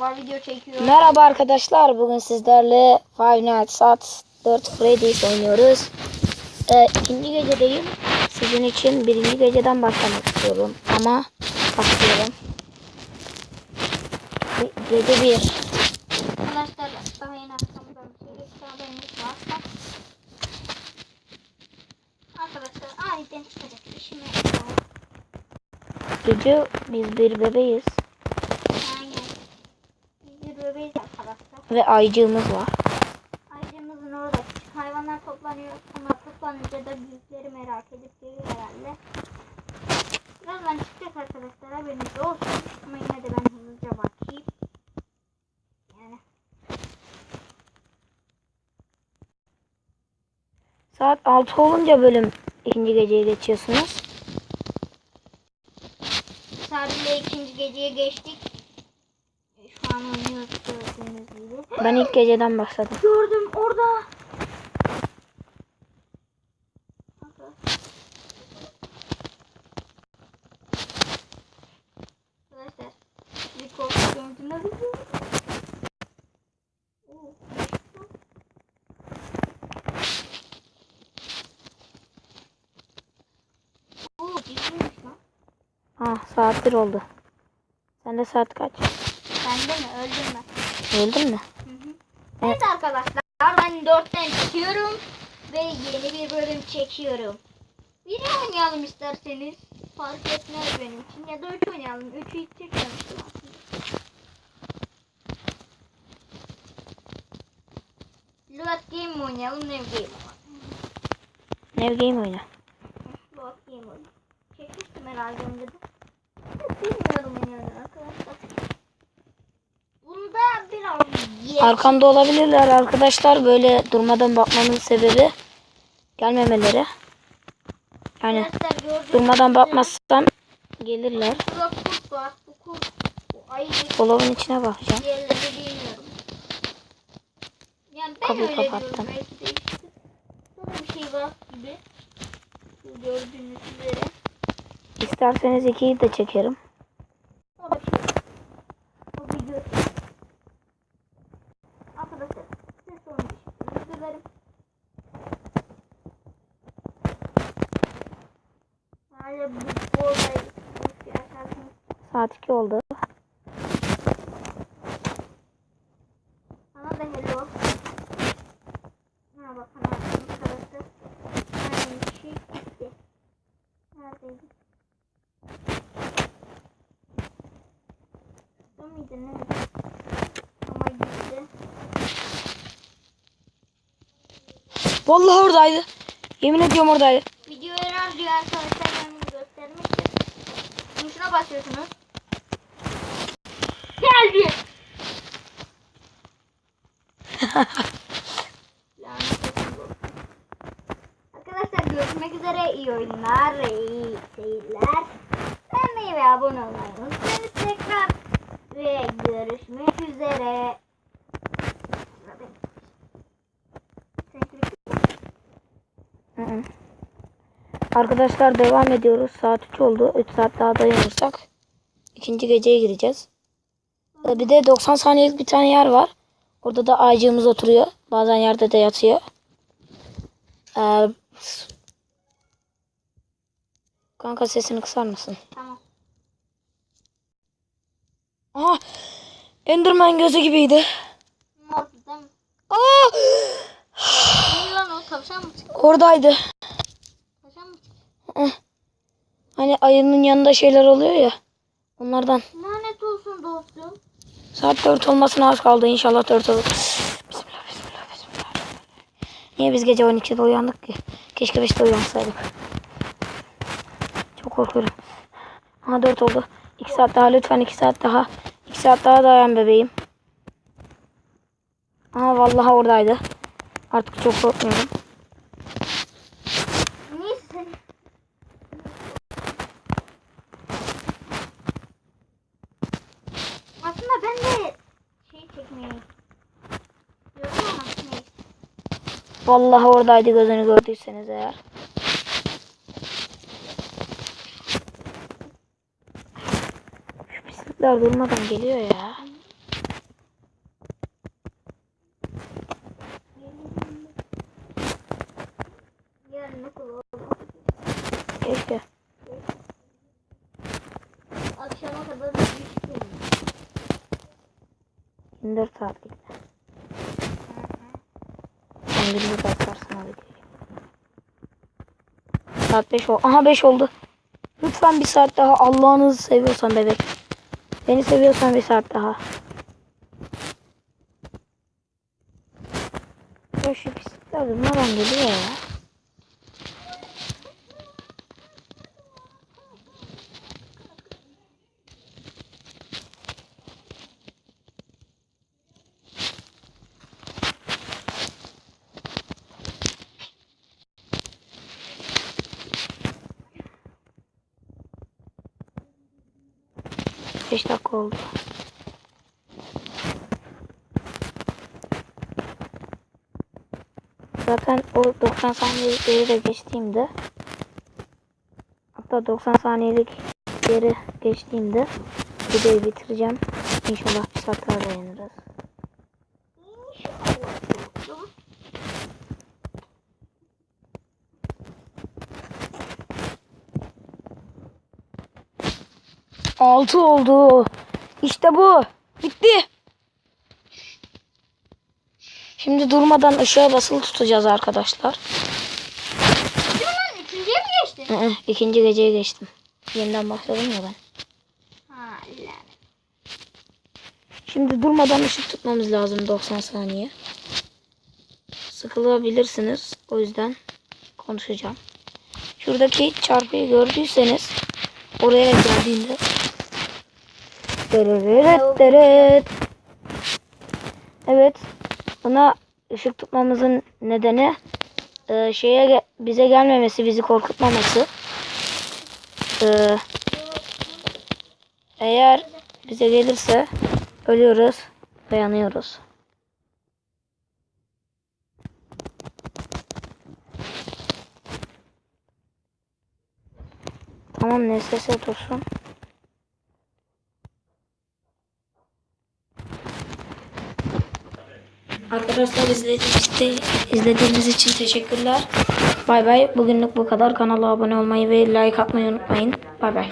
Var video çekiyor. Merhaba arkadaşlar. Bugün sizlerle Five Nights at 4 Freddy's oynuyoruz. Ee, ikinci gecedeyim. Sizin için birinci geceden başlamak istiyorum. Ama başlıyorum. Ge- Gece bir. Arkadaşlar daha yeni varsa. Arkadaşlar aniden çıkacak işime. Gece biz bir bebeğiz. Bebeğiz arkadaşlar. Ve ayıcığımız var. Ayrıcımızın orada küçük hayvanlar toplanıyor. Ama toplanınca da büyükleri merak edip geliyor herhalde. Birazdan çıkacak arkadaşlar haberiniz olsun. Ama yine de ben hızlıca bakayım. Yani Saat 6 olunca bölüm ikinci geceye geçiyorsunuz. Sabitle ikinci geceye geçtik. Oynuyoruz gördüğünüz gibi. Ben ilk geceden başladım. Gördüm orada. Arkadaşlar bir korku görüntüne. Ah saat 1 oldu. Sende saat kaç? Öldüm ben. Öldün mü? Hı hı. Evet arkadaşlar ben dörtten çıkıyorum ve yeni bir bölüm çekiyorum. Biri oynayalım isterseniz. Fark etmez benim için. Ya da üç oynayalım. Üçü hiç çekmemiştim aslında. Load game mi oynayalım? New game mi? Nev game oyna. Load game oynayalım. Çekmiştim herhalde önce de. Bilmiyorum yani arkadaşlar. Arkamda olabilirler arkadaşlar. Böyle durmadan bakmamın sebebi gelmemeleri. Yani durmadan bakmazsam gelirler. Dolabın içine bakacağım. Yani Kapıyı kapattım. bir şey var gibi. Şu gördüğünüz üzere. İsterseniz ikiyi de çekerim. O bir şey. O bir gör. Arkadaşlar. Size sorun için özür dilerim. Bu yaşarsınız? Saat 2 oldu. Bana da hello. Ha bak bana arkadaşlar. Aynı şey gitti. Neredeydi? Bu muydu ne? Ama gitti. Vallahi oradaydı. Yemin ediyorum oradaydı. Video erer diyor arkadaşlar yanını göstermek için. Şimdi şuna basıyorsunuz. Geldi. Arkadaşlar görüşmek üzere. iyi oyunlar, iyi seyirler. Beğenmeyi ve abone olmayı unutmayın. Tekrar ve görüşmek üzere. Hı. Arkadaşlar devam ediyoruz. Saat 3 oldu. 3 saat daha dayanırsak ikinci geceye gireceğiz. Ee, Bir de 90 saniyelik bir tane yer var. Orada da ağacımız oturuyor. Bazen yerde de yatıyor. Ee, kanka sesini kısar mısın? Tamam. Aha! Enderman gözü gibiydi. Değil mi? Aa! Ne lan o tavşan mı çıktı? Oradaydı. Çıktı? Hani ayının yanında şeyler oluyor ya. Onlardan. Lanet olsun dostum. Saat 4 olmasına az kaldı. İnşallah 4 olur. Bismillah, bismillah, bismillah. Niye biz gece 12'de uyandık ki? Keşke 5'te uyansaydık. Çok korkuyorum. Ha 4 oldu. 2 saat daha lütfen 2 saat daha. 2 saat daha dayan bebeğim. Aha vallahi oradaydı. Artık çok korkmuyorum. Neyse sen. Aslında ben de şey çekmeyi diyorum ama neyse. Vallahi oradaydı gözünü gördüyseniz eğer. Şu pislik pislikler durmadan geliyor ya. Keşke. Akşama kadar bir iş görüyorum. 24 saatlik. Günlük açarsın abi. Saat 5 oldu. Aha 5 oldu. Lütfen bir saat daha Allah'ınızı seviyorsan bebek. Beni seviyorsan bir saat daha. Ya şu pislikler durmadan geliyor ya. Beş dakika oldu. Zaten o 90 saniyelik yeri de geçtiğimde hatta 90 saniyelik yeri geçtiğimde videoyu bitireceğim. İnşallah bir saat daha dayanırız. 6 oldu. İşte bu. Bitti. Şimdi durmadan ışığa basılı tutacağız arkadaşlar. Lan? Üçüncüye mi geçti? Hı hı, İkinci geceye geçtim. Yeniden başladım ya ben. Ha. Şimdi durmadan ışık tutmamız lazım 90 saniye. Sıkılabilirsiniz. O yüzden konuşacağım. Şuradaki çarpıyı gördüyseniz oraya geldiğinde. Evet. Buna ışık tutmamızın nedeni e, şeye bize gelmemesi, bizi korkutmaması. E, eğer bize gelirse ölüyoruz, dayanıyoruz. Tamam NSS otursun. Arkadaşlar izlediğiniz, izlediğiniz için teşekkürler. Bay bay. Bugünlük bu kadar. Kanala abone olmayı ve like atmayı unutmayın. Bay bay.